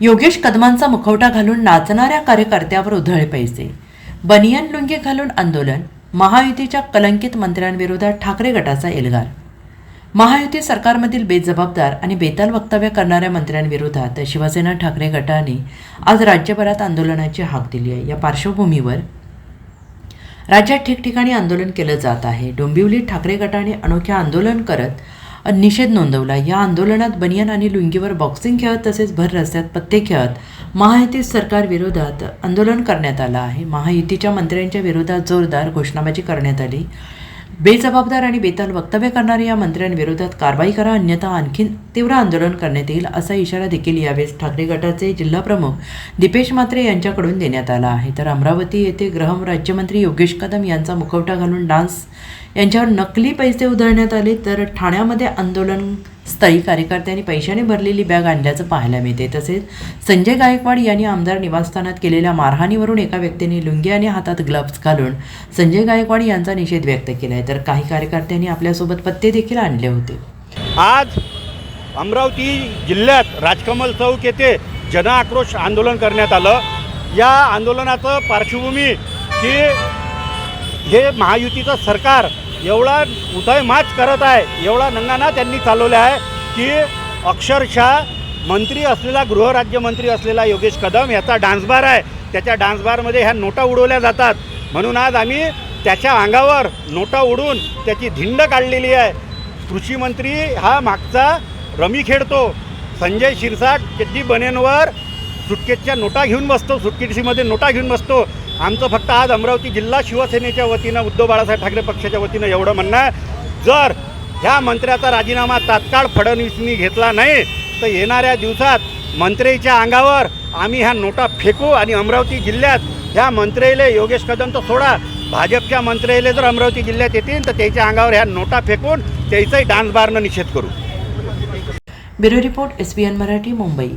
योगेश कदमांचा मुखवटा घालून नाचणाऱ्या कार्यकर्त्यावर उधळले पैसे. बनियन लुंगी घालून आंदोलन महायुतीच्या कलंकित मंत्र्यांविरोधात ठाकरे गटाचा एल्गार. महायुती सरकारमधील बेजबाबदार आणि बेताल वक्तव्य करणाऱ्या मंत्र्यांविरोधात शिवसेना ठाकरे गटाने आज राज्यभरात आंदोलनाची हाक दिली आहे. या पार्श्वभूमीवर राज्यात ठिकठिकाणी आंदोलन केलं जात आहे. डोंबिवलीत ठाकरे गटाने अनोख्या आंदोलन करत निषेध नोंदवला. या आंदोलनात बनियान आणि लुंगीवर बॉक्सिंग खेळत तसेच भर रस्त्यात पत्ते खेळत महायुती सरकार विरोधात आंदोलन करण्यात आलं आहे. महायुतीच्या मंत्र्यांच्या विरोधात जोरदार घोषणाबाजी करण्यात आली. बेजबाबदार आणि बेताल वक्तव्य करणाऱ्या या मंत्र्यांविरोधात कारवाई करा अन्यथा आणखी तीव्र आंदोलन करण्यात येईल असा इशारा देखील यावेळेस ठाकरे गटाचे जिल्हाप्रमुख दीपेश म्हात्रे यांच्याकडून देण्यात आला आहे. तर अमरावती येथे गृह राज्यमंत्री योगेश कदम यांचा मुखवटा घालून डान्स यांच्यावर नकली पैसे उधळण्यात आले तर ठाण्यामध्ये आंदोलन स्थळी कार्यकर्त्यांनी पैशाने भरलेली बॅग आणल्याचं पाहायला मिळते तसेच संजय गायकवाड यांनी आमदार निवासस्थानात केलेल्या मारहाणीवरून एका व्यक्तीने लुंगी आणि हातात ग्लव्स घालून संजय गायकवाड यांचा निषेध व्यक्त केला आहे तर काही कार्यकर्त्यांनी आपल्यासोबत पत्ते देखील आणले होते. आज अमरावती जिल्ह्यात राजकमल चौक येथे जनआक्रोश आंदोलन करण्यात आलं. या आंदोलनाचं पार्श्वभूमी की हे महायुतीचं सरकार एवढा उदयमाच करत आहे एवढा नंगाना त्यांनी चालवला आहे की अक्षरशः मंत्री असलेला गृहराज्यमंत्री असलेला योगेश कदम याचा डान्स बार आहे. त्याच्या डान्स बारमध्ये ह्या नोटा उडवल्या जातात. म्हणून आज आम्ही त्याच्या अंगावर नोटा उडून त्याची धिंड काढलेली आहे. कृषी मंत्री हा मागचा रमी खेळतो संजय शिरसाट चड्डी बनेनवर सुटकेसच्या नोटा घेऊन बसतो सुटकेसीमध्ये नोटा घेऊन बसतो. आमचं फक्त आज अमरावती जिल्हा शिवसेनेच्या वतीनं उद्धव बाळासाहेब ठाकरे पक्षाच्या वतीनं एवढं म्हणणं आहे. जर ह्या मंत्र्याचा राजीनामा तात्काळ फडणवीसनी घेतला नाही तर येणाऱ्या दिवसात मंत्र्याच्या अंगावर आम्ही ह्या नोटा फेकू आणि अमरावती जिल्ह्यात ह्या मंत्रीले योगेश कदम तर सोडा. भाजपच्या मंत्र्याले जर अमरावती जिल्ह्यात येतील तर त्याच्या अंगावर ह्या नोटा फेकून त्याचाही डान्स बारनं निषेध करू. Bureau report S Marathi Mumbai.